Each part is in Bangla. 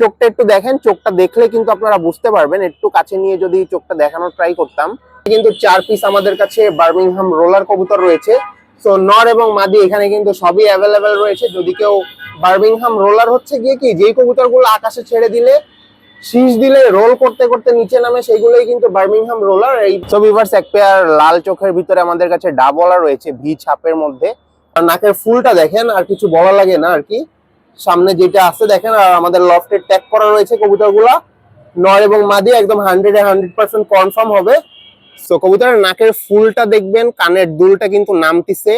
চোখটা একটু দেখেন, চোখটা দেখলে কিন্তু আপনারা বুঝতে পারবেন। একটু কাছে নিয়ে যদি চোখটা দেখানোর ট্রাই করতাম কিন্তু চার পিস আমাদের কাছে বার্মিংহাম রোলার কবুতর রয়েছে। তো নর এবং মাদি এখানে কিন্তু সবই অ্যাভেলেবেল রয়েছে। যদি কেউ বার্মিংহাম রোলার হচ্ছে গিয়ে কি, যেই কবুতরগুলো আকাশে ছেড়ে দিলে, শীষ দিলে রোল করতে করতে নিচে নামে সেগুলোই কিন্তু বার্মিংহাম রোলার এই ছবিভার্স এক পেয়ার লাল চোখের ভিতরে আমাদের কাছে ডাবলা রয়েছে ভি ছাপের মধ্যে। আর নাকের ফুলটা দেখেন, আর কিছু বলা লাগে না আর কি। সামনে যেটা আছে দেখেন আর আমাদের লফটের ট্যাগ করা রয়েছে কবুতরগুলা। নর এবং মাদি একদম হান্ড্রেড হান্ড্রেড পার্সেন্ট কনফার্ম হবে। তো কবুতরের নাকের ফুলটা দেখবেন কানের দুলটা কিন্তু নামতিছে।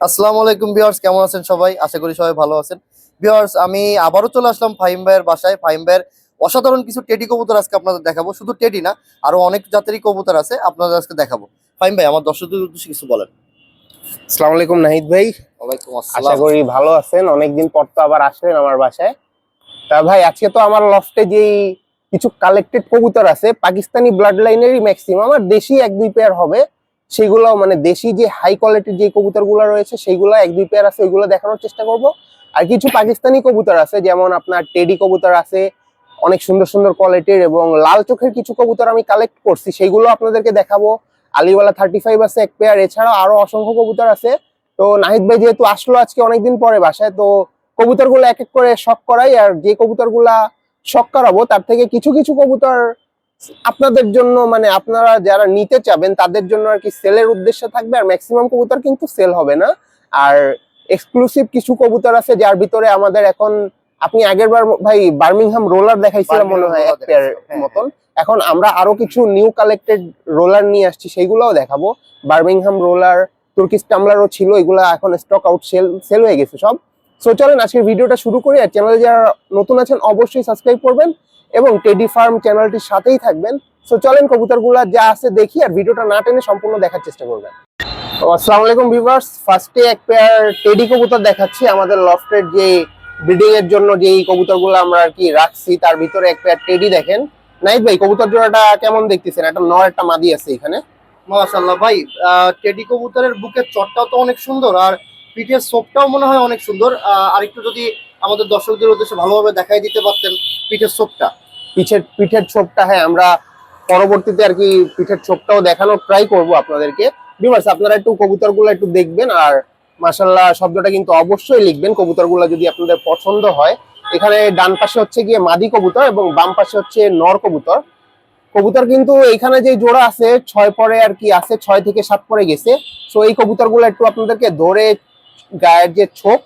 আসসালামু আলাইকুম ভিউয়ার্স কেমন আছেন সবাই? আশা করি সবাই ভালো আছেন। ভিউয়ার্স আমি আবারও চলে আসলাম ফাহিম ভাইয়ের বাসায়। ফাহিম ভাইয়ের অসাধারণ কিছু টেডি কবুতর আজকে আপনাদের দেখাবো। শুধু টেডি না আরও অনেক জাতেরই কবুতর আছে আপনাদের আজকে দেখাবো। ফাহিম ভাই আমার দর্শকদের উদ্দেশ্যে কিছু বলেন। আসসালামু আলাইকুম নাহিদ ভাই। ভালো আছেন। অনেকদিন পর তো আবার আসলেন আমার বাসায়। তা ভাই, আজকে তো আমার লফটে কিছু কালেক্টেড কবুতর আছে, পাকিস্তানি ব্লাড লাইনেরই ম্যাক্সিমাম আর দেশি এক, দুই পেয়ার হবে। সেগুলো মানে দেশি যে হাই কোয়ালিটির যে কবুতরগুলো রয়েছে সেইগুলো এক, দুই পেয়ার আছে, ওইগুলো দেখানোর চেষ্টা করব। আর কিছু পাকিস্তানি কবুতর আছে, যেমন আপনার টেডি কবুতর আছে, অনেক সুন্দর সুন্দর কোয়ালিটির এবং লাল চোখের কিছু কবুতর আমি কালেক্ট করছি। সেইগুলো আপনাদেরকে দেখাবো। আলিওয়ালা থার্টি ফাইভ আছে এক পেয়ার এছাড়াও আরও অসংখ্য কবুতর আছে। তো নাহিদ ভাই যেহেতু আসলো আজকে অনেকদিন পরে বাসায় তো কবুতরগুলো এক এক করে শখ করাই আর যে কবুতরগুলা শখ করাবো তার থেকে কিছু কিছু কবুতর আপনাদের জন্য মানে আপনারা যারা নিতে চাবেন তাদের জন্য আর কি সেলের উদ্দেশ্যে থাকবে আর ম্যাক্সিমাম কবুতর কিন্তু সেল হবে না। আর এক্সক্লুসিভ কিছু কবুতর আছে যার ভিতরে আমাদের এখন আপনি আগের বার ভাই বার্মিংহাম রোলার দেখাইছিলাম মনে হয় এক পেয়ার হ্যাঁ, মতন। এখন আমরা আরও কিছু নিউ কালেক্টেড রোলার নিয়ে আসছি সেইগুলোও দেখাবো। বার্মিংহাম রোলার তুর্কিশ টামলারও ছিল, এগুলা এখন স্টক আউট সেল সেল হয়ে গেছে সব। সো চলেন আজকের ভিডিওটা শুরু করি আর চ্যানেলে যারা নতুন আছেন অবশ্যই সাবস্ক্রাইব করবেন এবং টেডি ফার্ম চ্যানেলটির সাথেই থাকবেন। সো চলেন কবুতরগুলা যা আছে দেখি আর ভিডিওটা না টেনে সম্পূর্ণ দেখার চেষ্টা করবেন। আসসালামু আলাইকুম ভিউয়ার্স ফার্স্টে এক পেয়ার টেডি কবুতর দেখাচ্ছি। আমাদের লফটের যে ব্রিডিং এর জন্য যে কবুতরগুলো আমরা আর কি রাখছি, তার ভিতরে এক পেয়ার টেডি দেখেন। নাইট ভাই, কবুতর জোড়াটা কেমন দেখতেছেন? একটা নর, একটা মাদি আছে এখানে। মাশাআল্লাহ। ভাই টেডি কবুতরের বুকের চটটাও তো অনেক সুন্দর আর পিঠের সোপটাও মনে হয় অনেক সুন্দর। আর একটু যদি আমাদের দর্শকদের উদ্দেশ্যে ভালোভাবে দেখাই দিতে পারতেন পিঠের সোপটা। পিঠের পিঠের ছোপটা হ্যাঁ আমরা পরবর্তীতে আর কি পিঠের ছোপটাও দেখানোর ট্রাই করব আপনাদেরকে। বিমার্স আপনারা একটু কবুতরগুলো একটু দেখবেন আর মাসাল্লাহ শব্দটা কিন্তু অবশ্যই লিখবেন, কবুতরগুলো যদি আপনাদের পছন্দ হয়। এখানে ডান পাশে হচ্ছে গিয়ে মাদি কবুতর এবং বাম পাশে হচ্ছে নর কবুতর। কবুতর কিন্তু এখানে যে জোড়া আছে, ছয় পরে আর কি আছে, ছয় থেকে সাত পরে গেছে। সো এই কবুতরগুলো একটু আপনাদেরকে ধরে গায়ের যে ছোপ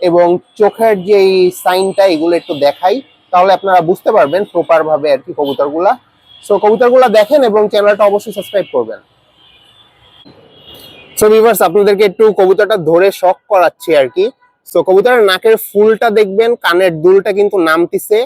এবং চোখের যে সাইনটা, এগুলো একটু দেখাই, তাহলে আপনারা বুঝতে পারবেন প্রপার ভাবে আর কি কবুতরগুলা। সো কবুতরগুলা দেখেন এবং চ্যানেলটা অবশ্যই সাবস্ক্রাইব করবেন। সো ভিভার্স আপনাদেরকে একটু কবুতরটা ধরে শখ করাচ্ছি আর কি। সো কবুতরের নাকের ফুলটা দেখবেন, কানের দুলটা কিন্তু নামতিছে।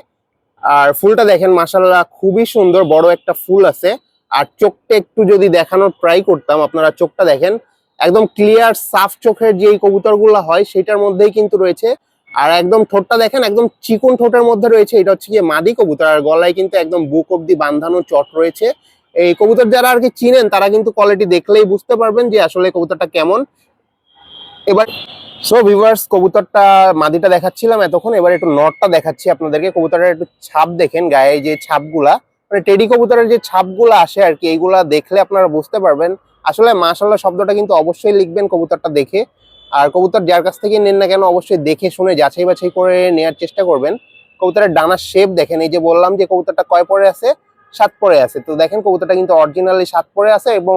আর ফুলটা দেখেন মাসাল্লাহ খুবই সুন্দর, বড় একটা ফুল আছে। আর চোখটা একটু যদি দেখানোর ট্রাই করতাম, আপনারা চোখটা দেখেন, একদম ক্লিয়ার সাফ চোখের যে কবুতরগুলো হয়, সেটার মধ্যেই কিন্তু রয়েছে। আর একদম ঠোঁটটা দেখেন, একদম চিকন ঠোঁটের মধ্যে রয়েছে, এটা হচ্ছে গিয়ে মাদি কবুতর। আর গলায় কিন্তু একদম বুক অব্দি বাঁধানো চট রয়েছে। এই কবুতর যারা আর কি চিনেন, তারা কিন্তু কোয়ালিটি দেখলেই বুঝতে পারবেন যে আসলে কবুতরটা কেমন। এবার সো ভিভার্স কবুতরটা মাদিটা দেখাচ্ছিলাম এতক্ষণ, এবার একটু নটটা দেখাচ্ছি আপনাদেরকে। কবুতরের একটু ছাপ দেখেন, গায়ে যে ছাপগুলা মানে টেডি কবুতরের যে ছাপগুলা আসে আর কি, এইগুলা দেখলে আপনারা বুঝতে পারবেন। আসলে মাশাল্লাহ শব্দটা কিন্তু অবশ্যই লিখবেন কবুতরটা দেখে। আর কবুতর যার কাছ থেকে নেন না কেন, অবশ্যই দেখে শুনে, যাচাই বাছাই করে নেওয়ার চেষ্টা করবেন। কবুতরের ডানার শেপ দেখেন, এই যে বললাম যে কবুতরটা কয় পরে আছে? সাত পরে আছে। তো দেখেন কবুতরটা কিন্তু অরিজিনালি সাত পরে আছে এবং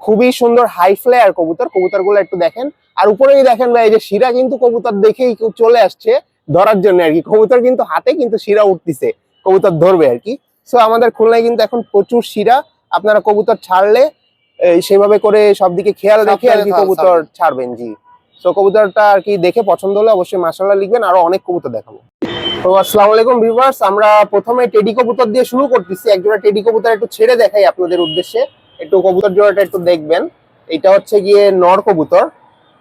খুবই সুন্দর হাই ফ্লেয়ার কবুতর। কবুতরগুলো একটু দেখেন। আর উপরেই দেখেন ভাই এই যে শিরা কিন্তু কবুতর দেখেই চলে আসছে ধরার জন্য আর কি। কবুতর কিন্তু হাতে কিন্তু শিরা উঠতেছে। কবুতর ধরবে আর কি। সো আমাদের খুলনায় কিন্তু এখন প্রচুর শিরা। আপনারা কবুতর ছাড়লে সেভাবে করে সব দিকে খেয়াল রেখে আর কি কবুতর ছাড়বেন। জি। সো কবুতরটা আর কি দেখে পছন্দ হলে অবশ্যই মাসাল্লাহ লিখবেন। আরও অনেক কবুতর দেখাবো। তো আসসালামু আলাইকুম ভিউয়ার্স আমরা প্রথমে টেডি কবুতর দিয়ে শুরু করতেছি। একজোড়া টেডি কবুতর একটু ছেড়ে দেখাই আপনাদের উদ্দেশ্যে। একটু কবুতর জোড়াটা একটু দেখবেন। এটা হচ্ছে গিয়ে নর কবুতর,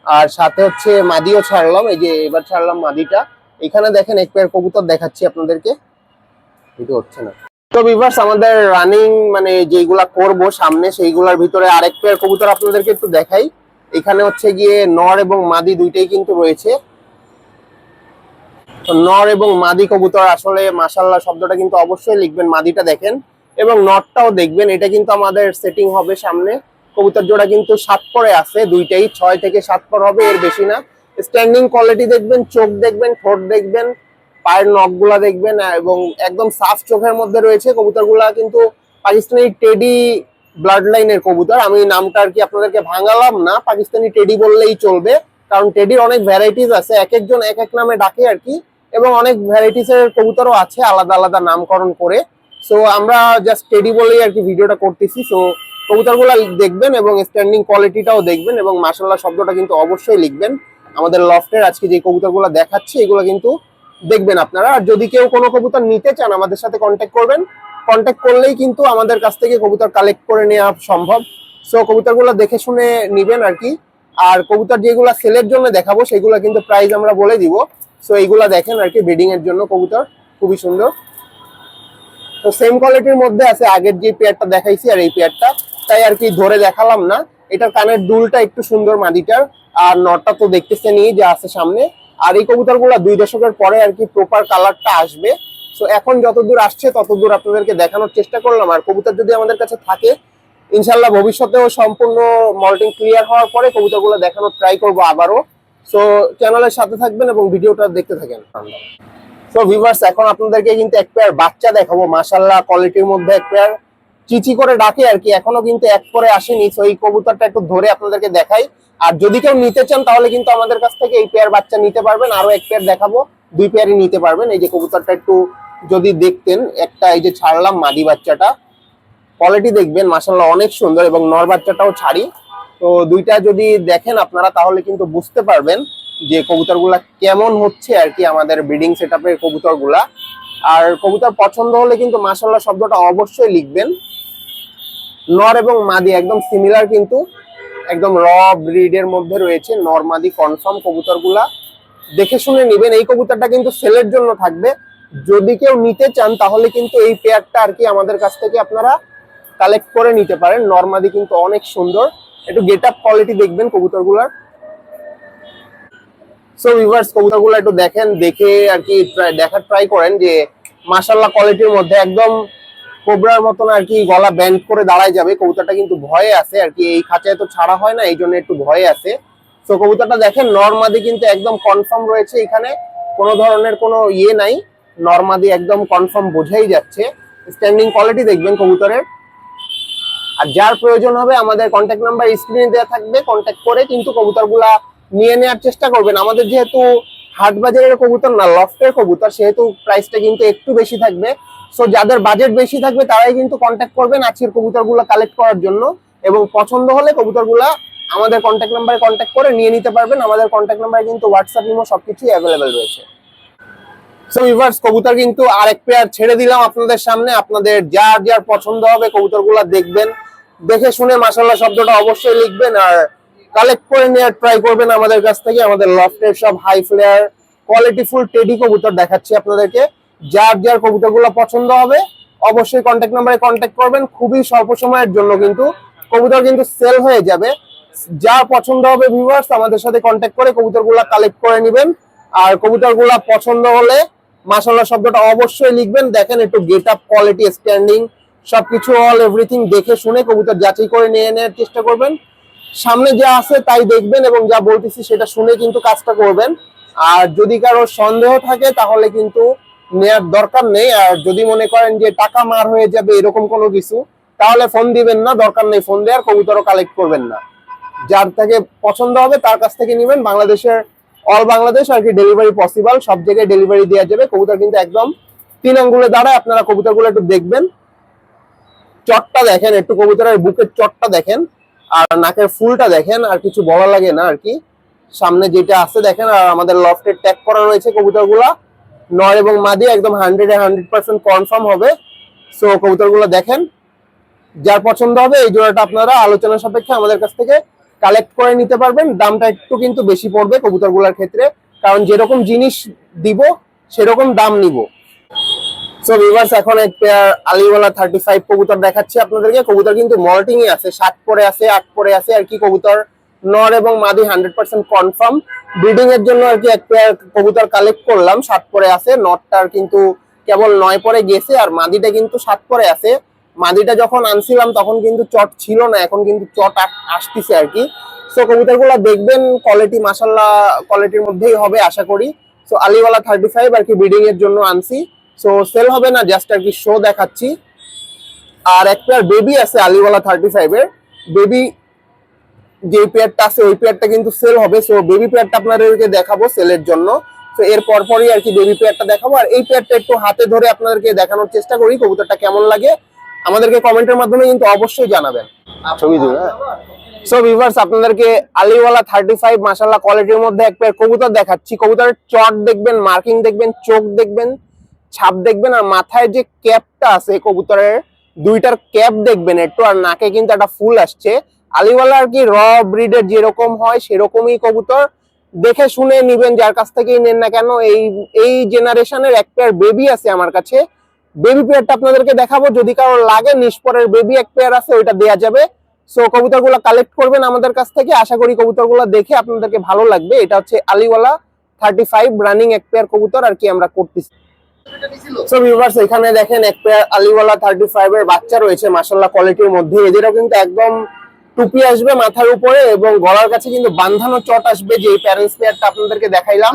আর সাথে হচ্ছে মাদিও ছাড়লাম, এই যে এবার ছাড়লাম মাদিটা। এখানে দেখেন এক পেয়ার কবুতর দেখাচ্ছি আপনাদেরকে। এটা হচ্ছে না। তো ভিভার্স আমাদের রানিং মানে যেগুলা করব সামনে, সেইগুলার ভিতরে আরেক পেয়ার কবুতর আপনাদেরকে একটু দেখাই। এখানে হচ্ছে গিয়ে নর এবং মাদি দুইটাই কিন্তু রয়েছে। তো নর এবং মাদি কবুতর আসলে মাসাল্লাহ শব্দটা কিন্তু অবশ্যই লিখবেন, মাদিটা দেখেন। এবং নটটাও দেখবেন, এটা কিন্তু আমাদের সেটিং হবে সামনে। কবুতর জোড়া কিন্তু সাত পরে আছে, দুইটাই, ছয় থেকে সাত পর হবে, এর বেশি না। স্ট্যান্ডিং কোয়ালিটি দেখবেন, চোখ দেখবেন, ঠোঁট দেখবেন, পায়ের নখগুলা দেখবেন, এবং একদম সাফ চোখের মধ্যে রয়েছে কবুতরগুলা কিন্তু পাকিস্তানি টেডি ব্লাড লাইনের কবুতর। আমি নামটা আর কি আপনাদেরকে ভাঙালাম না, পাকিস্তানি টেডি বললেই চলবে, কারণ টেডির অনেক ভ্যারাইটিস আছে, এক একজন এক এক নামে ডাকে আর কি, এবং অনেক ভ্যারাইটিস এর কবুতরও আছে, আলাদা আলাদা নামকরণ করে। সো আমরা জাস্ট টেডি বলেই আর কি ভিডিওটা করতেছি। সো কবুতরগুলো দেখবেন এবং স্ট্যান্ডিং কোয়ালিটিটাও দেখবেন এবং মাসাল্লাহ শব্দটা কিন্তু অবশ্যই লিখবেন। আমাদের লফটের আজকে যে কবুতরগুলো দেখাচ্ছি, এগুলো কিন্তু দেখবেন আপনারা। আর যদি কেউ কোনো কবুতর নিতে চান, আমাদের সাথে কন্ট্যাক্ট করবেন। কন্ট্যাক্ট করলেই কিন্তু আমাদের কাছ থেকে কবুতর কালেক্ট করে নেওয়া সম্ভব। সো কবুতরগুলো দেখে শুনে নিবেন আর কি। আর কবুতর যেগুলো সেলের জন্য দেখাবো, সেগুলো কিন্তু প্রাইস আমরা বলে দিব। সো এইগুলা দেখেন আর কি ব্রিডিং এর জন্য কবুতর। খুবই সুন্দর। তো সেম কোয়ালিটির মধ্যে আছে আগের যে পেয়ারটা দেখাইছি আর এই পেয়ারটা তাই আর কি ধরে দেখালাম না। এটার কানের দুলটা একটু সুন্দর মাদিটার, আর নটটা তো দেখতেছে নিয়ে যে আছে সামনে। আর এই কবুতরগুলো দুই দশকের পরে আর কি প্রপার কালারটা আসবে। সো এখন যতদূর আসছে, ততদূর আপনাদেরকে দেখানোর চেষ্টা করলাম। আর কবুতর যদি আমাদের কাছে থাকে ইনশাল্লাহ ভবিষ্যতেও সম্পূর্ণ মল্টিং ক্লিয়ার হওয়ার পরে কবুতরগুলো দেখানোর ট্রাই করব আবারও। সো চ্যানেলের সাথে থাকবেন এবং ভিডিওটা দেখতে থাকেন। সো ভিভার্স এখন আপনাদেরকে কিন্তু এক পেয়ার বাচ্চা দেখাবো। মাশাল্লাহ কোয়ালিটির মধ্যে এক পেয়ার চিচি করে ডাকে আর কি, এখনও কিন্তু এক করে আসেনি। সো এই কবুতরটা একটু ধরে আপনাদেরকে দেখাই। আর যদি কেউ নিতে চান, তাহলে কিন্তু আমাদের কাছ থেকে এই পেয়ার বাচ্চা নিতে পারবেন। আরও এক পেয়ার দেখাবো। দুই পেয়ারই নিতে পারবেন। এই যে কবুতরটা একটু যদি দেখতেন, একটা এই যে ছাড়লাম মাদি বাচ্চাটা। কোয়ালিটি দেখবেন মাসাল্লাহ অনেক সুন্দর এবং নর বাচ্চাটাও ছাড়ি। তো দুইটা যদি দেখেন আপনারা, তাহলে কিন্তু বুঝতে পারবেন যে কবুতরগুলা কেমন হচ্ছে আর কি আমাদের ব্রিডিং সেট আপের কবুতরগুলা। আর কবুতর পছন্দ হলে কিন্তু মাসাল্লাহ শব্দটা অবশ্যই লিখবেন। নর এবং মাদি একদম সিমিলার কিন্তু, একদম র ব্রিডের মধ্যে রয়েছে, নর মাদি কনফার্ম কবুতরগুলা। দেখে শুনে নেবেন, এই কবুতরটা কিন্তু সেলের জন্য থাকবে। যদি কেউ নিতে চান, তাহলে কিন্তু এই পেয়ারটা আর কি আমাদের কাছ থেকে আপনারা কালেক্ট করে নিতে পারেন। নর্মাদি কিন্তু অনেক সুন্দর। একটু গেট আপ কোয়ালিটি দেখবেন কবুতরগুলার। সো ভিউয়ার্স কবুতরগুলো একটু দেখেন, দেখে আর কি দেখার ট্রাই করেন যে মাশাল্লাহ কোয়ালিটির মধ্যে একদম কোবরার মতন আর কি গলা ব্যান্ড করে দাঁড়ায় যাবে। কবুতরটা কিন্তু ভয়ে আছে আর কি, এই খাঁচায় তো ছাড়া হয় না এই জন্য একটু ভয়ে আছে। তো কবুতরটা দেখেন, নর্মাদি কিন্তু একদম কনফার্ম রয়েছে এখানে, কোনো ধরনের কোনো ইয়ে নাই, নর্মাদি একদম কনফার্ম বোঝাই যাচ্ছে। স্ট্যান্ডিং কোয়ালিটি দেখবেন কবুতরের। আর যার প্রয়োজন হবে আমাদের কন্ট্যাক্ট নাম্বার স্ক্রিনে দেওয়া থাকবে কন্ট্যাক্ট করে কিন্তু কবুতরগুলা নিয়ে নেওয়ার চেষ্টা করবেন। আমাদের যেহেতু হাট বাজারের কবুতর না, লফটের কবুতর, সেহেতু প্রাইসটা কিন্তু একটু বেশি থাকবে। সো যাদের বাজেট বেশি থাকবে, তারাই কিন্তু কন্ট্যাক্ট করবেন আজকের কবুতরগুলো কালেক্ট করার জন্য এবং পছন্দ হলে কবুতরগুলা আমাদের কন্ট্যাক্ট নাম্বারে কন্ট্যাক্ট করে নিয়ে নিতে পারবেন। আমাদের কন্ট্যাক্ট নাম্বারে কিন্তু হোয়াটসঅ্যাপ ইমো সবকিছুই অ্যাভেলেবেল রয়েছে। সো ভিউয়ার্স কবুতর কিন্তু আরেক পেয়ার ছেড়ে দিলাম আপনাদের সামনে। আপনাদের যার যার পছন্দ হবে কবুতরগুলো দেখবেন। দেখে শুনে মাসাল্লাহ শব্দটা অবশ্যই লিখবেন আর কালেক্ট করে নেওয়ার ট্রাই করবেন আমাদের কাছ থেকে, আমাদের লফটের সব high flyer quality full teddy কবুতর দেখাচ্ছি আপনাদেরকে। যার যার কবুতরগুলো পছন্দ হবে, অবশ্যই কন্ট্যাক্ট নাম্বারে কন্ট্যাক্ট করবেন। খুবই স্বল্প সময়ের জন্য কিন্তু কবুতর কিন্তু সেল হয়ে যাবে। যা পছন্দ হবে ভিউয়ার্স আমাদের সাথে কন্ট্যাক্ট করে কবুতরগুলো কালেক্ট করে নেবেন। আর কবুতরগুলো পছন্দ হলে মাসাল্লাহ শব্দটা অবশ্যই লিখবেন। দেখেন একটু গেট আপ কোয়ালিটি স্ট্যান্ডিং সবকিছু অল এভরিথিং দেখে শুনে কবুতর যাচাই করে নিয়ে নেওয়ার চেষ্টা করবেন। সামনে যা আছে তাই দেখবেন এবং যা বলতেছি সেটা শুনে কিন্তু কাজটা করবেন। আর যদি কারও সন্দেহ থাকে তাহলে কিন্তু নেয়ার দরকার নেই। আর যদি মনে করেন যে টাকা মার হয়ে যাবে এরকম কোনো কিছু, তাহলে ফোন দিবেন না, দরকার নেই ফোন দেওয়ার, কবুতরও কালেক্ট করবেন না। যার থেকে পছন্দ হবে তার কাছ থেকে নেবেন। বাংলাদেশের অল বাংলাদেশ আর কি ডেলিভারি পসিবল সব জায়গায় ডেলিভারি দেওয়া যাবে। কবুতর কিন্তু একদম তিন আঙ্গুলে দাঁড়ায়, আপনারা কবুতরগুলো একটু দেখবেন। চটটা দেখেন, একটু কবুতরের বুকের চটটা দেখেন, আর নাকের ফুলটা দেখেন, আর কিছু বলা লাগে না আর কি। সামনে যেটা আছে দেখেন, আর আমাদের লফটে ট্যাগ করা রয়েছে কবুতরগুলা। নয় এবং মাদি একদম হান্ড্রেড হান্ড্রেড পার্সেন্ট কনফার্ম হবে। সো কবুতরগুলো দেখেন, যার পছন্দ হবে এই জোড়াটা আপনারা আলোচনা সাপেক্ষে আমাদের কাছ থেকে কালেক্ট করে নিতে পারবেন। দামটা একটু কিন্তু বেশি পড়বে কবুতরগুলোর ক্ষেত্রে, কারণ যেরকম জিনিস দিব, সেরকম দাম নিব। সো ভিভার্স এখন এক পেয়ার আলিওয়ালা থার্টি ফাইভ কবুতর দেখাচ্ছি আপনাদেরকে। কবুতর কিন্তু মল্টিং এ আছে, সাত পরে আছে, আট পরে আছে, আর কি কবুতর? নর এবং মাদি হান্ড্রেড পার্সেন্ট কনফার্ম ব্রিডিং এর জন্য আর কি এক পেয়ার কবুতর কালেক্ট করলাম, সাত পরে আছে। নটটার কিন্তু কেবল নয় পরে গেছে, আর মাদিটা কিন্তু সাত পরে আছে। মাদিটা যখন আনছিলাম, তখন কিন্তু চট ছিল না, এখন কিন্তু চট আস- আসতিছে আর কি। সো কবুতরগুলো দেখবেন কোয়ালিটি মাসাল্লাহ কোয়ালিটির মধ্যেই হবে, আশা করি। সো আলিওয়ালা থার্টি ফাইভ আর কি ব্রিডিং এর জন্য আনছি। সো সেল হবে না জাস্ট আর কি শো দেখাচ্ছি। আর এক পেয়ার বেবি আছে আলিওয়ালা থার্টি ফাইভের বেবি যে পেয়ারটা আছে ওই পেয়ারটা কিন্তু সেল হবে। সো বেবি পেয়ারটা আপনাদেরকে দেখাবো সেলের জন্য। তো এর পরপরই আর কি বেবি পেয়ারটা দেখাবো। আর এই পেয়ারটা একটু হাতে ধরে আপনাদেরকে দেখানোর চেষ্টা করি কবুতরটা কেমন লাগে। আমাদেরকে কমেন্টের মাধ্যমে কিন্তু অবশ্যই জানাবেন। ছবি দিবে সো ভিভার্স আপনাদেরকে আলিওয়ালা থার্টি ফাইভ মাসাল্লাহ কোয়ালিটির মধ্যে এক পেয়ার কবুতর দেখাচ্ছি। কবুতরের চট দেখবেন মার্কিং দেখবেন চোখ দেখবেন। ছাপ দেখবেন আর মাথায় যে ক্যাপটা আছে কবুতরের, দুইটার ক্যাপ দেখবেন একটু আর নাকে কিন্তু একটা ফুল আসছে। আলিওয়ালা আর কি র ব্রিডের যেরকম হয় সেরকমই কবুতর। দেখে শুনে নিবেন যার কাছ থেকেই নেন না কেন। এই এই জেনারেশনের এক পেয়ার বেবি আছে আমার কাছে। বেবি পেয়ারটা আপনাদেরকে দেখাবো। যদি কারোর লাগে, নিষ্পরের বেবি এক পেয়ার আছে, ওইটা দেয়া যাবে। সো কবুতরগুলো কালেক্ট করবেন আমাদের কাছ থেকে। আশা করি কবুতরগুলো দেখে আপনাদেরকে ভালো লাগবে। এটা হচ্ছে আলিওয়ালা থার্টি ফাইভ রানিং এক পেয়ার কবুতর আর কি আমরা করতেছি। সো ভিউয়ার্স এখানে দেখেন এক পেয়ার আলিওয়ালা এর বাচ্চা রয়েছে কোয়ালিটির মধ্যে এদেরও কিন্তু একদম টুপি আসবে মাথার উপরে এবং গলার কাছে কিন্তু চট আসবে যে প্যারেন্টস পেয়ারটা আপনাদেরকে দেখাইলাম।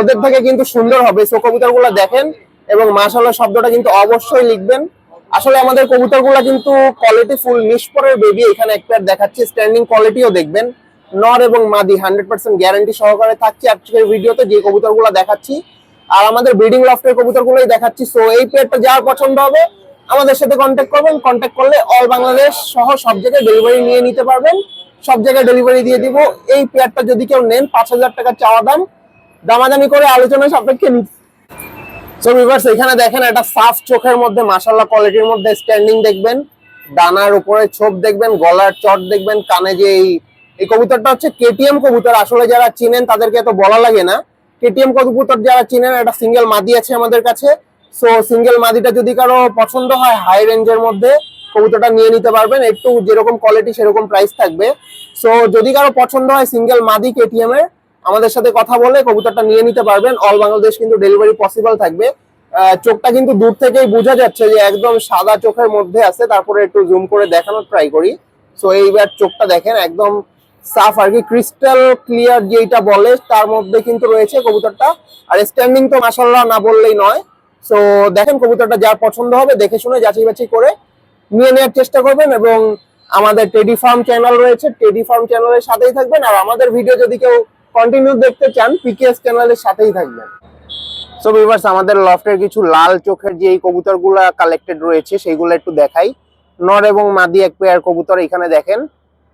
ওদের থেকে কিন্তু সুন্দর হবে। সো কবুতরগুলো দেখেন এবং শব্দটা কিন্তু অবশ্যই লিখবেন। আসলে আমাদের কবুতরগুলো কিন্তু কোয়ালিটি ফুল নিষ্পরের বেবি এখানে এক পেয়ার দেখাচ্ছে। স্ট্যান্ডিং কোয়ালিটিও দেখবেন। নর এবং মাদি হান্ড্রেড পার্সেন্ট গ্যারান্টি সহকারে থাকছে। আজকের ভিডিওতে যে কবুতরগুলো দেখাচ্ছি আর আমাদের ব্রিডিং লফটের কবুতরগুলোই দেখাচ্ছি। সো এই পেয়ারটা যার পছন্দ হবে, আমাদের সাথে কন্ট্যাক্ট করবেন। কন্ট্যাক্ট করলে অল বাংলাদেশ সহ সব জায়গায় ডেলিভারি নিয়ে নিতে পারবেন। সব জায়গায় ডেলিভারি দিয়ে দিব। এই পেয়ারটা যদি কেউ নেন, পাঁচ হাজার টাকা চাওয়া দাম। দামাদামি করে আলোচনা সাপেক্ষে সো ভিউয়ার্স এখানে দেখেন একটা সাফ চোখের মধ্যে, মাশাআল্লাহ কোয়ালিটির মধ্যে স্ট্যান্ডিং দেখবেন। ডানার উপরে ছোপ দেখবেন, গলার চট দেখবেন, কানে যে এই এই কবুতরটা হচ্ছে কেটিএম কবুতর। আসলে যারা চিনেন, তাদেরকে এত বলা লাগে না। কেটিএম কবুতর যারা চিনেন, একটা সিঙ্গেল মাদি আছে আমাদের কাছে। সো সিঙ্গেল মাদিটা যদি কারও পছন্দ হয় হাই রেঞ্জের মধ্যে, কবুতরটা নিয়ে নিতে পারবেন। একটু যেরকম কোয়ালিটি সেরকম প্রাইস থাকবে। সো যদি কারও পছন্দ হয় সিঙ্গেল মাদি কেটিএম এর, আমাদের সাথে কথা বলে কবুতরটা নিয়ে নিতে পারবেন। অল বাংলাদেশ কিন্তু ডেলিভারি পসিবল থাকবে। চোখটা কিন্তু দূর থেকেই বোঝা যাচ্ছে যে একদম সাদা চোখের মধ্যে আছে। তারপরে একটু জুম করে দেখানোর ট্রাই করি। সো এইবার চোখটা দেখেন, একদম সাফ আর কি ক্রিস্টাল ক্লিয়ার যেটা বলে, তার মধ্যে কিন্তু রয়েছে কবুতরটা। আর স্ট্যান্ডিং তো মাসাল্লাহ না বললেই নয়। সো দেখেন কবুতরটা যার পছন্দ হবে, দেখে শুনে যাচাই বাছাই করে নিয়ে নেওয়ার চেষ্টা করবেন এবং আমাদের টেডি ফার্ম চ্যানেল রয়েছে টেডি ফার্ম চ্যানেলের সাথেই থাকবেন। আর আমাদের ভিডিও যদি কেউ কন্টিনিউ দেখতে চান পিকেএস চ্যানেলের সাথেই থাকবেন। সো ভিউয়ার্স আমাদের লফটের কিছু লাল চোখের যে এই কবুতরগুলা কালেক্টেড রয়েছে, সেইগুলো একটু দেখাই। নর এবং মাদি এক পেয়ার কবুতর এখানে দেখেন।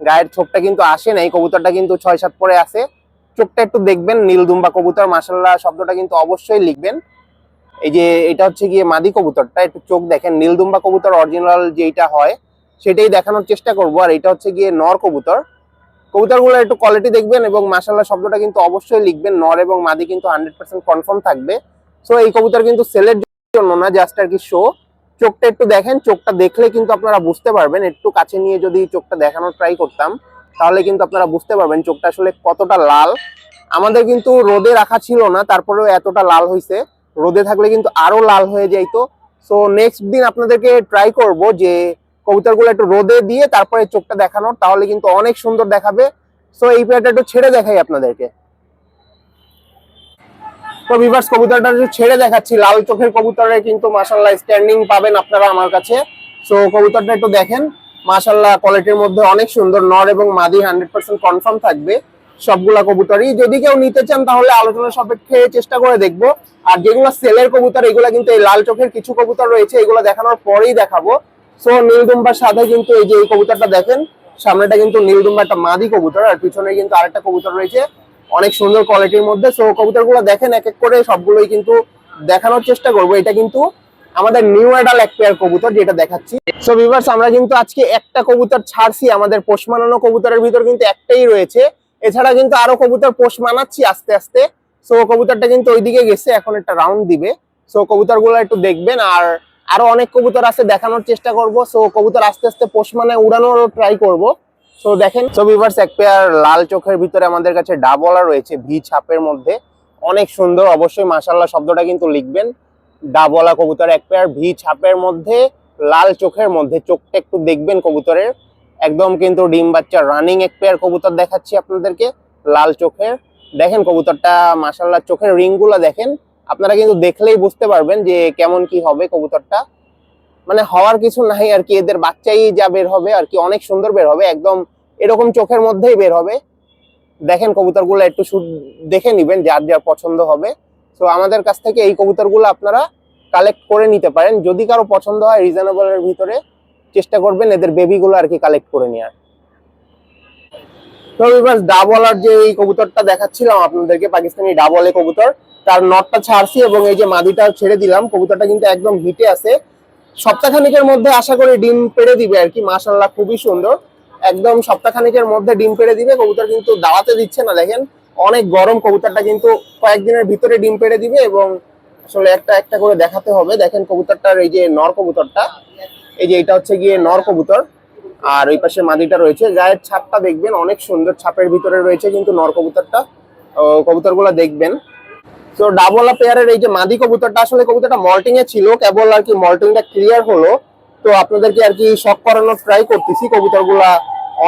গায়ের ছোপটা কিন্তু আসে না এই কবুতরটা কিন্তু ছয় সাত পরে আছে। চোখটা একটু দেখবেন নীল দুম্বা কবুতর মাসাল্লাহ শব্দটা কিন্তু অবশ্যই লিখবেন। এই যে এটা হচ্ছে গিয়ে মাদি কবুতরটা, একটু চোখ দেখেন নীল দুম্বা কবুতর অরিজিনাল যেটা হয়, সেটাই দেখানোর চেষ্টা করব। আর এটা হচ্ছে গিয়ে নর কবুতর। কবুতরগুলো একটু কোয়ালিটি দেখবেন এবং মাসাল্লাহ শব্দটা কিন্তু অবশ্যই লিখবেন, নর এবং মাদি কিন্তু হান্ড্রেড পার্সেন্ট কনফার্ম থাকবে। সো এই কবুতর কিন্তু সেলের জন্য না জাস্ট আর কি শো চোখটা একটু দেখেন, চোখটা দেখলে কিন্তু আপনারা বুঝতে পারবেন। একটু কাছে নিয়ে যদি চোখটা দেখানোর ট্রাই করতাম, তাহলে কিন্তু আপনারা বুঝতে পারবেন চোখটা আসলে কতটা লাল। আমাদের কিন্তু রোদে রাখা ছিল না, তারপরেও এতটা লাল হয়েছে রোদে থাকলে কিন্তু আরও লাল হয়ে যাইতো। সো নেক্সট দিন আপনাদেরকে ট্রাই করব যে, কবুতরগুলো একটু রোদে দিয়ে তারপরে চোখটা দেখানোর, তাহলে কিন্তু অনেক সুন্দর দেখাবে। সো এই পেয়ারটা একটু ছেড়ে দেখাই আপনাদেরকে। তো ভিভার্স কবুতরটা ছেড়ে দেখাচ্ছি, লাল চোখের কবুতরে কিন্তু মাসাল্লাহ স্ট্যান্ডিং পাবেন আপনারা আমার কাছে। সো কবুতরটা একটু দেখেন। মাসাল্লাহ কোয়ালিটির মধ্যে অনেক সুন্দর, নর এবং মাদি হান্ড্রেড পার্সেন্ট কনফার্ম থাকবে সবগুলা কবুতরই। যদি কেউ নিতে চান, তাহলে আলোচনা সাপেক্ষে চেষ্টা করে দেখব। আর যেগুলো সেলের কবুতর, এগুলো কিন্তু এই লাল চোখের কিছু কবুতর রয়েছে, এগুলো দেখানোর পরেই দেখাবো। সো নীলদুম্বার সাথে কিন্তু এই যে এই কবুতরটা দেখেন, সামনেটা কিন্তু নীলদুম্বা একটা মাদি কবুতর, আর পিছনে কিন্তু আরেকটা কবুতর রয়েছে। অনেক সুন্দর কোয়ালিটির মধ্যে। সো কবুতরগুলো দেখেন, এক এক করে সবগুলোই কিন্তু দেখানোর চেষ্টা করব। এটা কিন্তু আমাদের নিউ অ্যাডাল এক পেয়ার কবুতর যেটা দেখাচ্ছি। সো ভিভার্স আমরা কিন্তু আজকে একটা কবুতর ছাড়ছি। আমাদের পোষ মানানো কবুতরের ভিতর কিন্তু একটাই রয়েছে। এছাড়া কিন্তু আরও কবুতর পোষ মানাচ্ছি আস্তে আস্তে। সো কবুতরটা কিন্তু ওইদিকে গেছে, এখন একটা রাউন্ড দিবে। সো কবুতরগুলো একটু দেখবেন, আর আরও অনেক কবুতর আছে, দেখানোর চেষ্টা করব। সো কবুতর আস্তে আস্তে পোষ মানে উড়ানোর ট্রাই করব। সো দেখেন সো ভিভার্স এক পেয়ার লাল চোখের ভিতরে আমাদের কাছে ডাবলা রয়েছে ভি ছাপের মধ্যে। অনেক সুন্দর, অবশ্যই মাশাল্লাহ শব্দটা কিন্তু লিখবেন। ডাবলা কবুতর, এক পেয়ার ভি ছাপের মধ্যে, লাল চোখের মধ্যে। চোখটা একটু দেখবেন কবুতরের। একদম কিন্তু ডিম বাচ্চা রানিং এক পেয়ার কবুতর দেখাচ্ছি আপনাদেরকে, লাল চোখের। দেখেন কবুতরটা মাশাল্লাহ চোখের রিংগুলো দেখেন। আপনারা কিন্তু দেখলেই বুঝতে পারবেন যে কেমন কি হবে কবুতরটা। মানে হওয়ার কিছু নাই আর কি, এদের বাচ্চাই যা বের হবে আর কি, অনেক সুন্দর বের হবে, একদম এরকম চোখের মধ্যেই বের হবে। দেখেন কবুতরগুলো একটু দেখে নিবেন যার যার পছন্দ হবে। তো আমাদের কাছ থেকে এই কবুতরগুলো আপনারা কালেক্ট করে নিতে পারেন। যদি কারও পছন্দ হয় রিজনেবলের ভিতরে, চেষ্টা করবেন এদের বেবিগুলো আর কি কালেক্ট করে নেওয়ার তো এবার ডাবলার যে এই কবুতরটা দেখাচ্ছিলাম আপনাদেরকে, পাকিস্তানি ডাবলে কবুতর, তার নটটা ছাড়ছি এবং এই যে মাদিটা ছেড়ে দিলাম, কবুতরটা কিন্তু একদম হিটে আছে। সপ্তাহখানিকের মধ্যে আশা করি ডিম পেড়ে দিবে আর কি মাশাল্লাহ খুবই সুন্দর। একদম সপ্তাহখানিকের মধ্যে ডিম পেড়ে দিবে, কবুতর কিন্তু দাঁড়াতে দিচ্ছে না, দেখেন। অনেক গরম কবুতরটা কিন্তু কয়েকদিনের ভিতরে ডিম পেড়ে দিবে এবং আসলে একটা একটা করে দেখাতে হবে। দেখেন কবুতরটার এই যে নর কবুতরটা, এই যে এটা হচ্ছে গিয়ে নর কবুতর, আর ওই পাশে মাদিটা রয়েছে। গায়ের ছাপটা দেখবেন, অনেক সুন্দর ছাপের ভিতরে রয়েছে কিন্তু নর কবুতরটা। কবুতরগুলো দেখবেন। তো ডাবলা পেয়ারের এই যে মাদি কবুতরটা, আসলে কবুতরটা মল্টিং এ ছিল, কেবল আর কি মল্টিংটা ক্লিয়ার হলো। তো আপনাদেরকে আর কি শখ করানোর ট্রাই করতেছি, কবুতরগুলা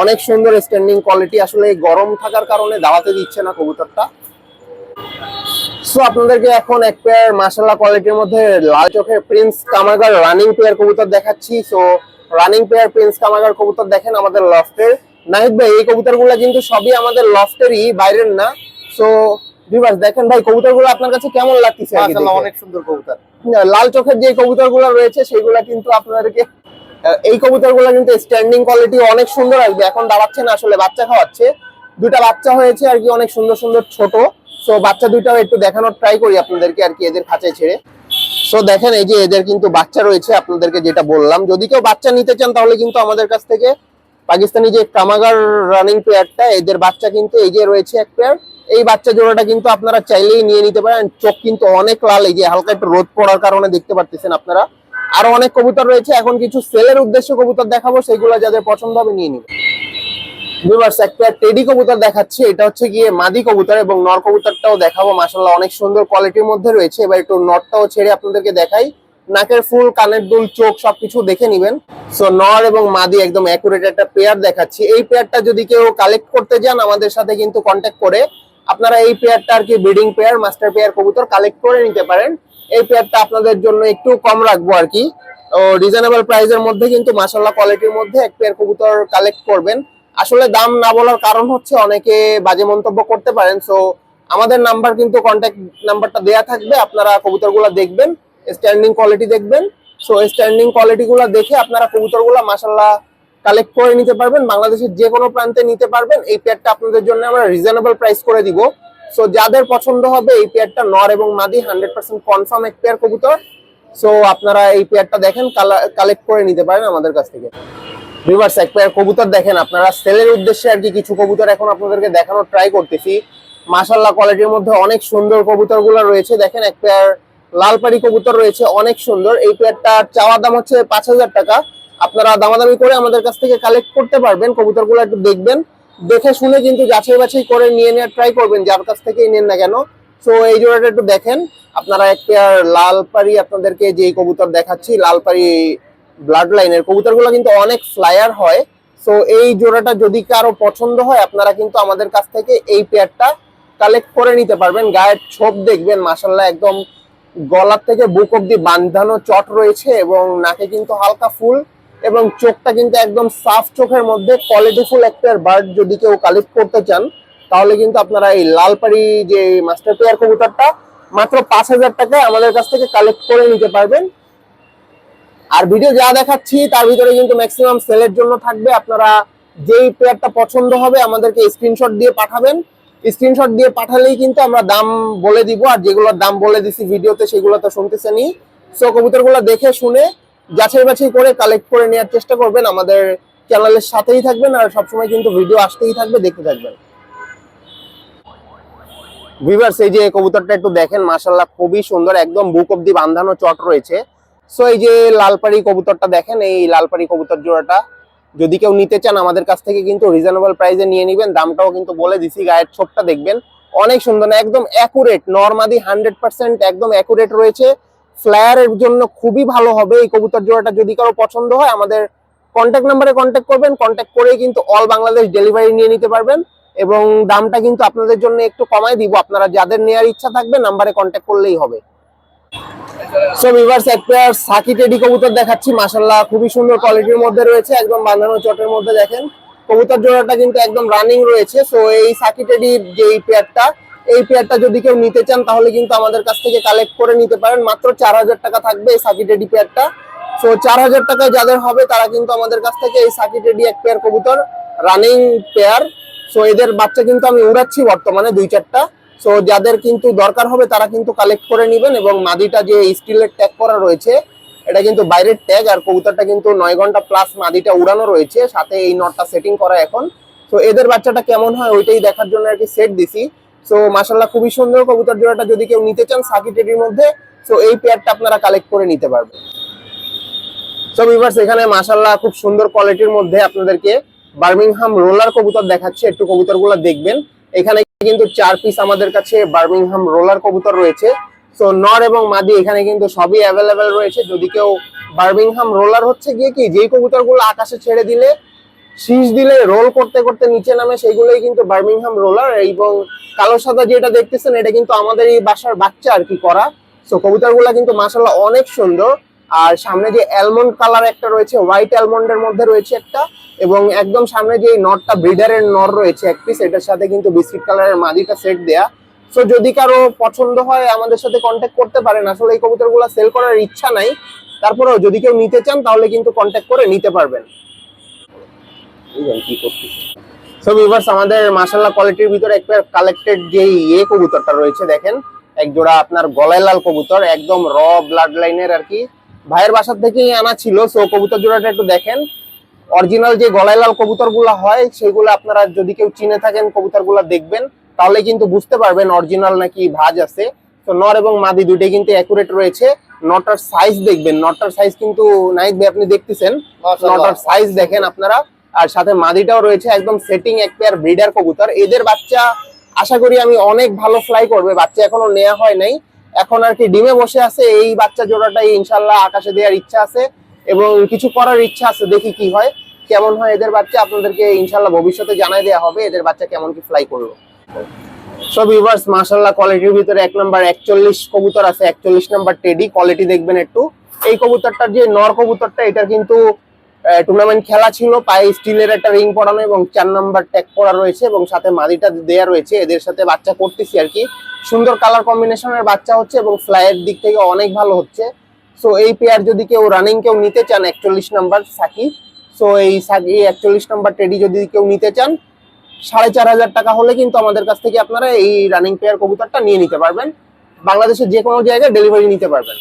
অনেক সুন্দর স্ট্যান্ডিং কোয়ালিটি আসলে গরম থাকার কারণে দাঁড়াতে দিচ্ছে না কবুতরটা। সো আপনাদেরকে এখন এক পেয়ার মাসাল্লাহ কোয়ালিটির মধ্যে লাল চোখের প্রিন্স কামাগার রানিং পেয়ার কবুতর দেখাচ্ছি। সো রানিং পেয়ার প্রিন্স কামাগার কবুতর দেখেন আমাদের লফটের নাহিদ ভাই, এই কবুতরগুলো কিন্তু সবই আমাদের লফটেরই বাইরের না। সো ভিউয়ার্স দেখেন ভাই কবুতরগুলো আপনার কাছে কেমন লাগতেছে মাশাআল্লাহ অনেক সুন্দর কবুতর। লাল চোখের যে কবুতরগুলো রয়েছে সেগুলো কিন্তু আপনাদেরকে এই কবুতরগুলো কিন্তু স্ট্যান্ডিং কোয়ালিটি অনেক সুন্দর আসবে। এখন দাঁড়াচ্ছে না আসলে বাচ্চা খাওয়াচ্ছে। দুইটা বাচ্চা হয়েছে আর কি অনেক সুন্দর সুন্দর ছোট। সো বাচ্চা দুইটাও একটু দেখানোর ট্রাই করি আপনাদেরকে আর কি এদের খাঁচায় ছেড়ে। সো দেখেন এই যে এদের কিন্তু বাচ্চা রয়েছে আপনাদেরকে যেটা বললাম। যদি কেউ বাচ্চা নিতে চান তাহলে কিন্তু আমাদের কাছ থেকে পাকিস্তানি যে কামাগার রানিং পেয়ারটা এদের বাচ্চা কিন্তু এই যে রয়েছে এক পেয়ার এই বাচ্চা জোড়াটা কিন্তু আপনারা চাইলেই নিয়ে নিতে পারেন। চোখ কিন্তু অনেক লাল, এই যে হালকা একটু রোদ পড়ার কারণে দেখতে পারতেছেন আপনারা। আরও অনেক কবুতর রয়েছে, এখন কিছু সেলের উদ্দেশ্যে কবুতর দেখাবো, সেগুলো যাদের পছন্দ হবে নিয়ে নিবে। টেডি কবুতর দেখাচ্ছি, এটা হচ্ছে গিয়ে মাদি কবুতর এবং নর কবুতরটাও দেখাবো মাশাল্লাহ অনেক সুন্দর কোয়ালিটির মধ্যে রয়েছে। এবার একটু নরটাও ছেড়ে আপনাদেরকে দেখাই। নাকের ফুল, কানের দুল, চোখ সবকিছু দেখে নিবেন। সো নর এবং মাদি একদম অ্যাকুরেট একটা পেয়ার দেখাচ্ছি। এই পেয়ারটা যদি কেউ কালেক্ট করতে যান আমাদের সাথে কিন্তু কন্ট্যাক্ট করে আপনারা এই পেয়ারটা আর কি ব্রিডিং পেয়ার মাস্টার পেয়ার কবুতর কালেক্ট করে নিতে পারেন। এই পেয়ারটা আপনাদের জন্য একটু কম রাখব আর কি। ও রিজনেবল প্রাইসের মধ্যে কিন্তু মাশাল্লাহ কোয়ালিটির মধ্যে এক পেয়ার কবুতর কালেক্ট করবেন। আসলে দাম না বলার কারণ হচ্ছে অনেকে বাজে মন্তব্য করতে পারেন। সো আমাদের নাম্বার কিন্তু কন্ট্যাক্ট নাম্বারটা দেয়া থাকবে। আপনারা কবুতরগুলো দেখবেন স্ট্যান্ডিং কোয়ালিটি দেখবেন। সো স্ট্যান্ডিং কোয়ালিটিগুলো দেখে আপনারা কবুতরগুলো মাশাল্লাহ কালেক্ট করে নিতে পারবেন, বাংলাদেশের যে কোনো প্রান্তে নিতে পারবেন। এই পেয়ারটা আপনাদের জন্য আমরা রিজনেবল প্রাইস করে দিব। সো যাদের পছন্দ হবে এই পেয়ারটা নর এবং মাদি হান্ড্রেড পার্সেন্ট কনফার্ম এক পেয়ার কবুতর। সো আপনারা এই পেয়ারটা দেখেন কালেক্ট করে নিতে পারেন আমাদের কাছ থেকে। ভিউয়ার্স এক পেয়ার কবুতর দেখেন, আপনারা সেলের উদ্দেশ্যে আর কি কিছু কবুতর এখন আপনাদেরকে দেখানোর ট্রাই করতেছি। মাশাল্লাহ কোয়ালিটির মধ্যে অনেক সুন্দর কবুতরগুলো রয়েছে। দেখেন, এক পেয়ার লালপাড়ি কবুতর রয়েছে, অনেক সুন্দর। এই পেয়ারটার চাওয়া দাম হচ্ছে পাঁচ হাজার টাকা। আপনারা দামাদামি করে আমাদের কাছ থেকে কালেক্ট করতে পারবেন, কবুতরগুলো একটু দেখবেন, দেখে শুনে কিন্তু যাচাই বাছাই করে নিয়ে নেওয়ার ট্রাই করবেন, যার কাছ থেকেই নেন না কেন। সো এই জোড়াটা একটু দেখেন, আপনারা এক পেয়ার লালপাড়ি আপনাদেরকে যে কবুতর দেখাচ্ছি লালপাড়ি ব্লাড লাইনের কবুতরগুলো কিন্তু অনেক ফ্লায়ার হয়। সো এই জোড়াটা যদি কারও পছন্দ হয়, আপনারা কিন্তু আমাদের কাছ থেকে এই পেয়ারটা কালেক্ট করে নিতে পারবেন। গায়ের ছোপ দেখবেন মাসাল্লাহ একদম গলার থেকে বুক অব্দি বাঁধানো চট রয়েছে এবং নাকে কিন্তু হালকা ফুল এবং চোখটা কিন্তু একদম সাফ চোখের মধ্যে কোয়ালিটিফুল একটা বার্ড যদি কেউ কালেক্ট করতে চান, তাহলে কিন্তু আপনারা এই লালপাড়ি যে মাস্টার পেয়ার কবুতরটা, মাত্র পাঁচ হাজার টাকায় আমাদের কাছ থেকে কালেক্ট করে নিতে পারবেন। আর ভিডিও যা দেখাচ্ছি, তার ভিতরে কিন্তু ম্যাক্সিমাম সেলের জন্য থাকবে। আপনারা যেই পেয়ারটা পছন্দ হবে, আমাদেরকে স্ক্রিনশট দিয়ে পাঠাবেন। স্ক্রিনশট দিয়ে পাঠালেই কিন্তু আমরা দাম বলে দিব, আর যেগুলোর দাম বলে দিছি ভিডিওতে, সেগুলো তো শুনতেছেনই। সো কবুতরগুলো দেখে শুনে যাচাই বাছাই করে কালেক্ট করে নেওয়ার চেষ্টা করবেন। আমাদের চ্যানেলের সাথেই থাকবেন আর সবসময় কিন্তু ভিডিও আসতেই থাকবে, দেখতে থাকবেন। ভিভার্স এই যে কবুতরটা একটু দেখেন মাশাল্লাহ খুবই সুন্দর, একদম বুক অব্দি বাঁধানো চট রয়েছে। সো এই যে লালপাড়ি কবুতরটা দেখেন, এই লালপাড়ি কবুতর জোড়াটা। যদি কেউ নিতে চান, আমাদের কাছ থেকে কিন্তু রিজনেবল প্রাইসে নিয়ে নেবেন। দামটাও কিন্তু বলে দিছি, গায়ের ছোপটা দেখবেন। অনেক সুন্দর না একদম অ্যাকুরেট নর্মাদি হান্ড্রেড পার্সেন্ট একদম অ্যাকুরেট রয়েছে। ফ্লায়ারের জন্য খুবই ভালো হবে। এই কবুতর জোড়াটা যদি কারও পছন্দ হয়, আমাদের কন্ট্যাক্ট নাম্বারে কন্ট্যাক্ট করবেন। কন্ট্যাক্ট করেই কিন্তু অল বাংলাদেশ ডেলিভারি নিয়ে নিতে পারবেন। এবং দামটা কিন্তু আপনাদের জন্য একটু কমাই দিব। আপনারা যাদের নেওয়ার ইচ্ছা থাকবে নাম্বারে কন্ট্যাক্ট করলেই হবে। সো ভিভার্স এক পেয়ার সাকি টেডি কবুতর দেখাচ্ছি। মাশাল্লাহ খুবই সুন্দর কোয়ালিটির মধ্যে রয়েছে। একদম বাঁধানো চটের মধ্যে দেখেন। কবুতর জোড়াটা কিন্তু একদম রানিং রয়েছে। সো এই সাকি টেডির যে পেয়ারটা এই পেয়ারটা যদি কেউ নিতে চান, তাহলে কিন্তু আমাদের কাছ থেকে কালেক্ট করে নিতে পারেন। মাত্র চার হাজার টাকা থাকবে এই সাকি টেডি পেয়ারটা সো চার হাজার টাকায় যাদের হবে, তারা কিন্তু আমাদের কাছ থেকে এই সাকি টেডি এক পেয়ার কবুতর রানিং পেয়ার সো এদের বাচ্চা কিন্তু আমি উড়াচ্ছি বর্তমানে দুই চারটা। সো যাদের কিন্তু দরকার হবে, তারা কিন্তু কালেক্ট করে নেবেন এবং মাদিটা যে স্টিলের ট্যাগ করা রয়েছে, এটা কিন্তু বাইরের ট্যাগ আর কবুতরটা কিন্তু নয় ঘণ্টা প্লাস মাদিটা উড়ানো রয়েছে। সাথে এই নটটা সেটিং করা এখন। তো এদের বাচ্চাটা কেমন হয়, ওইটাই দেখার জন্য আর কি সেট দিছি। সো মাসাল্লাহ খুবই সুন্দর কবুতর জোড়াটা যদি কেউ নিতে চান সাকি টেডির মধ্যে সো এই পেয়ারটা আপনারা কালেক্ট করে নিতে পারবেন। সো ভিউয়ার্স এখানে মাসাল্লাহ খুব সুন্দর কোয়ালিটির মধ্যে আপনাদেরকে বার্মিংহাম রোলার কবুতর দেখাচ্ছে, একটু কবুতরগুলো দেখবেন। এখানে কিন্তু চার পিস আমাদের কাছে বার্মিংহাম রোলার কবুতর রয়েছে। সো নর এবং মাদি এখানে কিন্তু সবই অ্যাভেলেবেল রয়েছে। যদি কেউ বার্মিংহাম রোলার হচ্ছে গিয়ে কি, যেই কবুতরগুলো আকাশে ছেড়ে দিলে শীষ দিলে রোল করতে করতে নিচে নামে সেগুলোই কিন্তু বার্মিংহাম রোলার এবং কালো সাদা যেটা দেখতেছেন, এটা কিন্তু আমাদের এই বাসার বাচ্চা আর কি করা। সো কবুতরগুলো কিন্তু মাসাল্লাহ অনেক সুন্দর। আর সামনে যে অ্যালমন্ড কালার একটা রয়েছে হোয়াইট অ্যালমন্ডের মধ্যে রয়েছে একটা, এবং একদম সামনে যে নটটা ব্রিডারের নর রয়েছে এক পিস এটার সাথে কিন্তু বিস্কিট কালারের মাদিটা সেট দেয়া। সো যদি কারও পছন্দ হয় আমাদের সাথে কন্ট্যাক্ট করতে পারেন। আসলে এই কবুতরগুলো সেল করার ইচ্ছা নাই। তারপরেও যদি কেউ নিতে চান, তাহলে কিন্তু কন্ট্যাক্ট করে নিতে পারবেন। সো ভিউয়ার্স আমাদের মাশাআল্লাহ কোয়ালিটির ভিতরে একটা কালেক্টেড যে ইয়ে কবুতরটা রয়েছে দেখেন এক জোড়া আপনার গলায় লাল কবুতর একদম র ব্লাড লাইনের আর কি। ভাইয়ের বাসার থেকেই আনা ছিল সো কবুতর জোড়াটা একটু দেখেন। অরিজিনাল যে গলায় লাল কবুতর হয় সেগুলো আপনারা যদি কেউ চিনে থাকেন কবুতর দেখবেন তাহলে কিন্তু বুঝতে পারবেন অরিজিনাল নাকি ভাজ আছে। তো নর এবং মাদি দুইটাই কিন্তু অ্যাকুরেট রয়েছে। নটার সাইজ দেখবেন নটার সাইজ কিন্তু নাইক ভাই আপনি দেখতেছেন নটার সাইজ দেখেন আপনারা। আর সাথে মাদিটাও রয়েছে, একদম সেটিং এক পেয়ার ব্রিডার কবুতর। এদের বাচ্চা, আশা করি আমি অনেক ভালো ফ্লাই করবে, বাচ্চা এখনও নেওয়া হয় নাই। এখন আর কি ডিমে বসে আছে, এই বাচ্চা জোড়াটাই ইনশাল্লাহ আকাশে দেওয়ার ইচ্ছা আছে এবং কিছু করার ইচ্ছা আছে, দেখি কি হয়, কেমন হয় এদের বাচ্চা, আপনাদেরকে ইনশাল্লাহ ভবিষ্যতে জানাই দেওয়া হবে এদের বাচ্চা কেমন কি ফ্লাই করল। সব ইউভার্স মাশাল্লাহ কোয়ালিটির ভিতরে এক নাম্বার একচল্লিশ কবুতর আছে, একচল্লিশ নাম্বার টেডি কোয়ালিটি দেখবেন একটু। এই কবুতরটার যে নর কবুতরটা, এটার কিন্তু টুর্নামেন্ট খেলা ছিল, পায়ে স্টিলের একটা রিং পরানো এবং চার নাম্বার ট্যাগ করা রয়েছে এবং সাথে মাদিটা দেয়া রয়েছে। এদের সাথে বাচ্চা করতেছি আর কি। সুন্দর কালার কম্বিনেশনের বাচ্চা হচ্ছে এবং ফ্লাইয়ের দিক থেকে অনেক ভালো হচ্ছে। সো এই পেয়ার যদি কেউ রানিং কেউ নিতে চান, একচল্লিশ নাম্বার সাকি। সো এই সাকি একচল্লিশ নাম্বার টেডি যদি কেউ নিতে চান, সাড়ে চার হাজার টাকা হলে কিন্তু আমাদের কাছ থেকে আপনারা এই রানিং পেয়ার কবুতরটা নিয়ে নিতে পারবেন। বাংলাদেশের যে কোনো জায়গায় ডেলিভারি নিতে পারবেন।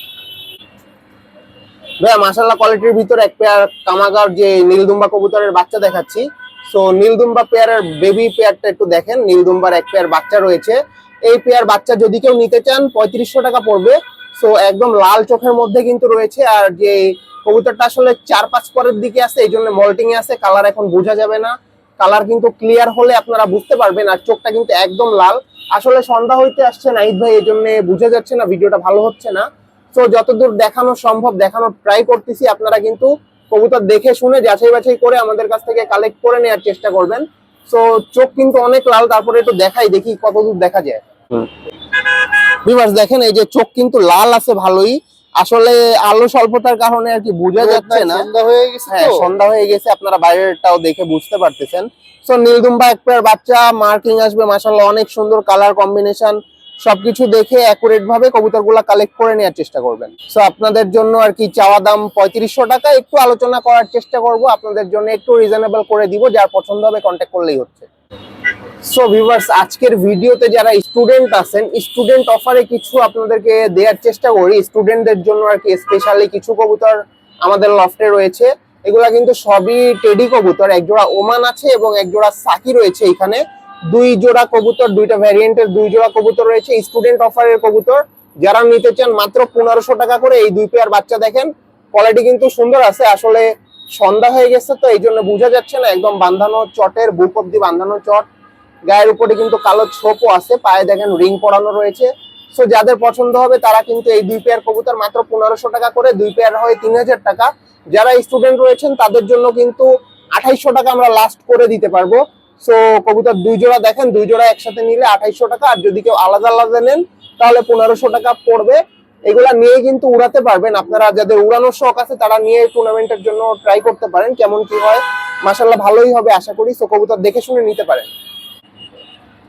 ভাইয়া মাসাল্লাহ কোয়ালিটির ভিতরে এক পেয়ার কামাগার যে নীলদুম্বা কবুতরের বাচ্চা দেখাচ্ছি। সো নীলদুম্বা পেয়ারের বেবি পেয়ারটা একটু দেখেন, নীলদুম্বার এক পেয়ার বাচ্চা রয়েছে। এই পেয়ার বাচ্চা যদি কেউ নিতে চান, পঁয়ত্রিশশো টাকা পড়বে। সো একদম লাল চোখের মধ্যে কিন্তু রয়েছে, আর যে কবুতরটা আসলে চার পাঁচ পরের দিকে আছে, এই জন্য মল্টিং এ আছে কালার এখন বোঝা যাবে না। কালার কিন্তু ক্লিয়ার হলে আপনারা বুঝতে পারবেন, আর চোখটা কিন্তু একদম লাল। আসলে সন্ধ্যা হইতে আসছে নাইট ভাই এই জন্য বোঝা যাচ্ছে না, ভিডিওটা ভালো হচ্ছে না। তো যতদূর দেখানো সম্ভব দেখানোর ট্রাই করতেছি। আপনারা কিন্তু কবুতর দেখে শুনে যাচাই বাছাই করে আমাদের কাছ থেকে কালেক্ট করে নেওয়ার চেষ্টা করবেন। তো চোখ কিন্তু অনেক লাল তারপরে একটু দেখাই দেখি কতদূর দেখা যায়। দেখেন এই যে চোখ কিন্তু লাল আছে ভালোই। আসলে আলো স্বল্পতার কারণে আর কি বোঝা যাচ্ছে না। সন্ধ্যা হয়ে গেছে হ্যাঁ সন্ধ্যা হয়ে গেছে আপনারা বাইরেরটাও দেখে বুঝতে পারতেছেন। সো নীলদুম্বা এক পেয়ার বাচ্চা মার্কিং আসবে মাশাআল্লাহ অনেক সুন্দর কালার কম্বিনেশন সবকিছু দেখে অ্যাকুরেট ভাবে কবুতরগুলা কালেক্ট করে নেওয়ার চেষ্টা করবেন। সো আপনাদের জন্য আর কি চাওয়া দাম পঁয়ত্রিশশো টাকা, একটু আলোচনা করার চেষ্টা করব। আপনাদের জন্য একটু রিজনেবল করে দিব, যার পছন্দ হবে কন্ট্যাক্ট করলেই হচ্ছে। সো ভিভার্স আজকের ভিডিওতে যারা স্টুডেন্ট আছেন স্টুডেন্ট অফারে কিছু আপনাদেরকে দেওয়ার চেষ্টা করি। স্টুডেন্টদের জন্য আর কি স্পেশালি কিছু কবুতর আমাদের লফটে রয়েছে। এগুলা কিন্তু সবই টেডি কবুতর, একজোড়া ওমান আছে এবং একজোড়া সাকি রয়েছে এখানে। দুই জোড়া কবুতর, দুইটা ভ্যারিয়েন্টের দুই জোড়া কবুতর রয়েছে স্টুডেন্ট অফারের কবুতর। যারা নিতে চান মাত্র পনেরোশো টাকা করে এই দুই পেয়ার বাচ্চা দেখেন। কোয়ালিটি কিন্তু সুন্দর আছে, আসলে সন্ধ্যা হয়ে গেছে তো এই জন্য বোঝা যাচ্ছে না, একদম বান্ধানো চটের, বুক অব্দি বান্ধানো চট। গায়ের উপরে কিন্তু কালো ছোপও আছে, পায়ে দেখেন রিং পরানো রয়েছে। সো যাদের পছন্দ হবে, তারা কিন্তু এই দুই পেয়ার কবুতর মাত্র পনেরোশো টাকা করে, দুই পেয়ার হয় তিন হাজার টাকা। যারা স্টুডেন্ট রয়েছেন, তাদের জন্য কিন্তু আঠাইশশো টাকা আমরা লাস্ট করে দিতে পারব। সো কবুতর দুই জোড়া দেখেন, দুই জোড়া একসাথে নিলে আঠাইশশো টাকা, আর যদি কেউ আলাদা আলাদা নেন, তাহলে পনেরোশো টাকা পড়বে। এগুলা নিয়ে কিন্তু উড়াতে পারবেন আপনারা, যাদের উড়ানোর শখ আছে, তারা নিয়ে টুর্নামেন্টের জন্য ট্রাই করতে পারেন, কেমন কি হয়। মাসাল্লাহ ভালোই হবে, আশা করি। সো কবুতর দেখে শুনে নিতে পারেন।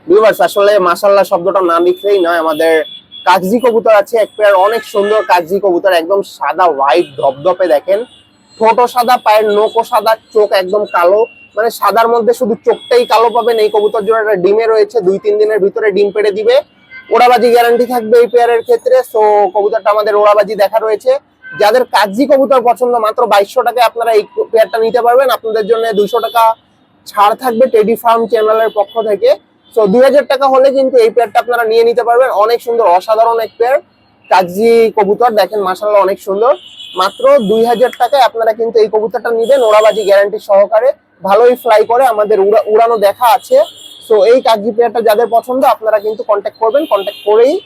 ভিউয়ার্স আসলে মাসাল্লাহ শব্দটা না লিখলেই নয়, আমাদের কাগজি কবুতর আছে, এক পেয়ার অনেক সুন্দর কাগজি কবুতর, একদম সাদা হোয়াইট ধপধপে দেখেন। ঠোঁটো সাদা, পায়ের নোকও সাদা, চোখ একদম কালো। মানে সাদার মধ্যে শুধু চোখটাই কালো পাবেন। এই কবুতর জোড়াটা ডিমে রয়েছে, দুই তিন দিনের ভিতরে ডিম পেড়ে দিবে। ওড়াবাজি গ্যারান্টি থাকবে এই পেয়ারের ক্ষেত্রে। সো কবুতরটা আমাদের ওড়াবাজি দেখা রয়েছে। যাদের কাগজি কবুতর পছন্দ, মাত্র বাইশশো টাকায় আপনারা এই পেয়ারটা নিতে পারবেন। আপনাদের জন্য দুইশো টাকা ছাড় থাকবে টেডি ফার্ম চ্যানেলের পক্ষ থেকে। সো দুই হাজার টাকা হলে কিন্তু এই পেয়ারটা আপনারা নিয়ে নিতে পারবেন। অনেক সুন্দর, অসাধারণ এক পেয়ার কাগজি কবুতর দেখেন মাসাল্লাহ অনেক সুন্দর। মাত্র দুই হাজার টাকায় আপনারা কিন্তু এই কবুতরটা নিবেন ওড়াবাজি গ্যারান্টি সহকারে। ভালোই ফ্লাই করে, আমাদের উড়া- উড়ানো দেখা আছে। সো এই কাগজি পেয়ারটা যাদের পছন্দ, আপনারা কিন্তু কন্ট্যাক্ট করবেন কন্ট্যাক্ট করেই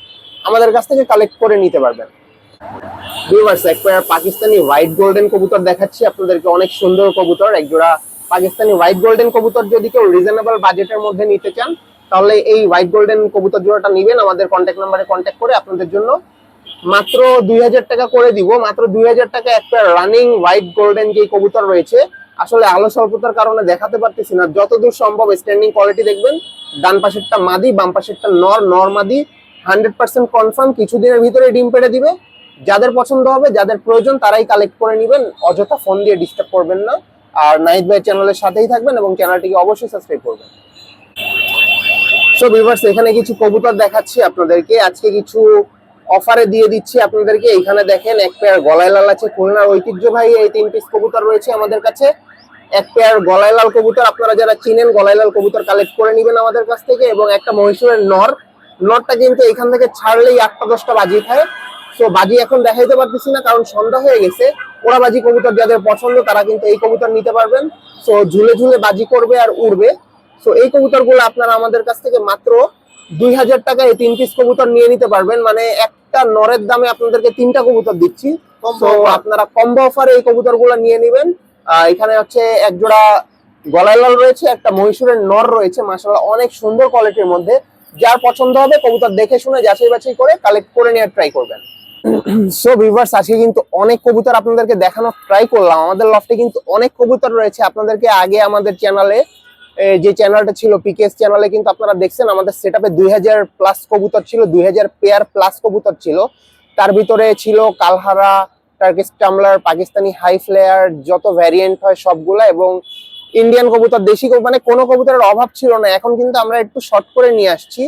আমাদের কাছ থেকে কালেক্ট করে নিতে পারবেন। পাকিস্তানি হোয়াইট গোল্ডেন কবুতর দেখাচ্ছি আপনাদেরকে, অনেক সুন্দর কবুতর। এক জোড়া পাকিস্তানি হোয়াইট গোল্ডেন কবুতর যদি কেউ রিজনেবল বাজেটের মধ্যে নিতে চান, তাহলে এই হোয়াইট গোল্ডেন কবুতর জোড়াটা নিবেন। আমাদের কন্ট্যাক্ট নাম্বারে কন্ট্যাক্ট করে আপনাদের জন্য মাত্র দুই হাজার টাকা করে দিব, মাত্র দুই হাজার টাকা একটা রানিং হোয়াইট গোল্ডেন যে কবুতর রয়েছে, আসলে আলো স্বল্পতার কারণে দেখাতে পারতেছি না। যতদূর সম্ভব স্ট্যান্ডিং কোয়ালিটি দেখবেন, ডান পাশেরটা মাদি, বাম পাশেরটা নর নর মাদি হান্ড্রেড পার্সেন্ট কনফার্ম কিছুদিনের ভিতরে ডিম পেড়ে দিবে। যাদের পছন্দ হবে, যাদের প্রয়োজন, তারাই কালেক্ট করে নেবেন। অযথা ফোন দিয়ে ডিস্টার্ব করবেন না। আর নাইট ভাই চ্যানেলের সাথেই থাকবেন এবং চ্যানেলটিকে অবশ্যই সাবস্ক্রাইব করবেন। সো ভিউয়ার্স এখানে কিছু কবুতর দেখাচ্ছি আপনাদেরকে। আজকে কিছু অফারে দিয়ে দিচ্ছি আপনাদেরকে। এখানে দেখেন এক পেয়ার গলায় লাল আছে খুলনার ঐতিহ্যবাহী এই তিন পিস কবুতর রয়েছে আমাদের কাছে। এক পেয়ার গলায় লাল কবুতর, আপনারা যারা চিনেন, গলায় লাল কবুতর কালেক্ট করে নেবেন আমাদের কাছ থেকে এবং একটা মহীশূরের নর। নরটা কিন্তু এখান থেকে ছাড়লেই আটটা, দশটা বাজি খায়। সো বাজি এখন দেখাইতে পারতেছি না, কারণ সন্ধ্যা হয়ে গেছে। ওরা বাজি কবুতর যাদের পছন্দ, তারা কিন্তু এই কবুতর নিতে পারবেন। সো ঝুলে ঝুলে বাজি করবে আর উড়বে। সো এই কবুতরগুলো আপনারা আমাদের কাছ থেকে মাত্র দুই হাজার টাকায় তিন পিস কবুতর নিয়ে নিতে পারবেন। মানে একটা নরের দামে আপনাদেরকে তিনটা কবুতর দিচ্ছি। তো আপনারা কম্বো অফারে এই কবুতরগুলো নিয়ে নেবেন। এখানে হচ্ছে এক জোড়া গলায় লাল রয়েছে একটা মহীশূরের নর রয়েছে মাসাল্লাহ অনেক সুন্দর কোয়ালিটির মধ্যে। যার পছন্দ হবে কবুতর দেখে শুনে যাচাই বাছাই করে কালেক্ট করে নেওয়ার ট্রাই করবেন। সো ভিউয়ার্স আজকে কিন্তু অনেক কবুতর আপনাদেরকে দেখানোর ট্রাই করলাম। আমাদের লফটে কিন্তু অনেক কবুতর রয়েছে। আপনাদেরকে আগে আমাদের চ্যানেলে যে চ্যানেলটা ছিল পিকেএস চ্যানেলে কিন্তু আপনারা দেখছেন, আমাদের দুই হাজার প্লাস কবুতর ছিল, দুই হাজার পেয়ার প্লাস কবুতর ছিল। তার ভিতরে ছিল Kalhara Turkish tumbler Pakistani high flyer যত ভ্যারিয়েন্ট হয় সবগুলা এবং ইন্ডিয়ান কবুতর, দেশি মানে কোনো কবুতরের অভাব ছিল না। এখন কিন্তু আমরা একটু শর্ট করে নিয়ে আসছি।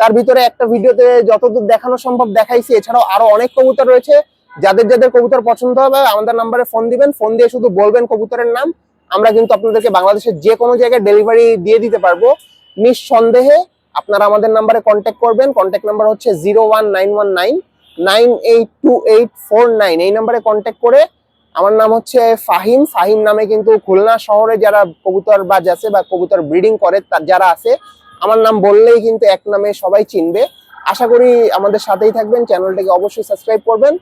তার ভিতরে একটা ভিডিওতে যতদূর দেখানো সম্ভব দেখাইছি, এছাড়াও আরও অনেক কবুতর রয়েছে। যাদের যাদের কবুতর পছন্দ হবে, আমাদের নাম্বারে ফোন দিবেন ফোন দিয়ে শুধু বলবেন কবুতরের নাম। আমরা কিন্তু আপনাদেরকে বাংলাদেশের যে কোনো জায়গায় ডেলিভারি দিয়ে দিতে পারব। নিঃসন্দেহে আপনারা আমাদের নাম্বারে কন্ট্যাক্ট করবেন। কন্ট্যাক্ট নাম্বার হচ্ছে zero one nine one nine nine eight two eight four nine এই নাম্বারে কন্ট্যাক্ট করে আমার নাম হচ্ছে ফাহিম। ফাহিম নামে কিন্তু খুলনা শহরে যারা কবুতর বাজ আছে বা কবুতর ব্রিডিং করে তার যারা আছে, আমার নাম বললেই কিন্তু এক নামে সবাই চিনবে। আশা করি আমাদের সাথেই থাকবেন। চ্যানেলটাকে অবশ্যই সাবস্ক্রাইব করবেন।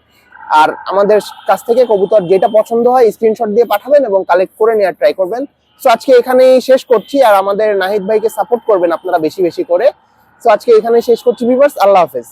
আর আমাদের কাছ থেকে কবুতর যেটা পছন্দ হয় স্ক্রিনশট দিয়ে পাঠাবেন এবং কালেক্ট করে নেওয়ার ট্রাই করবেন। সো আজকে এখানেই শেষ করছি আর আমাদের নাহিদ ভাইকে সাপোর্ট করবেন আপনারা বেশি বেশি করে। সো আজকে এখানে শেষ করছি ভিভার্স আল্লাহ হাফেজ।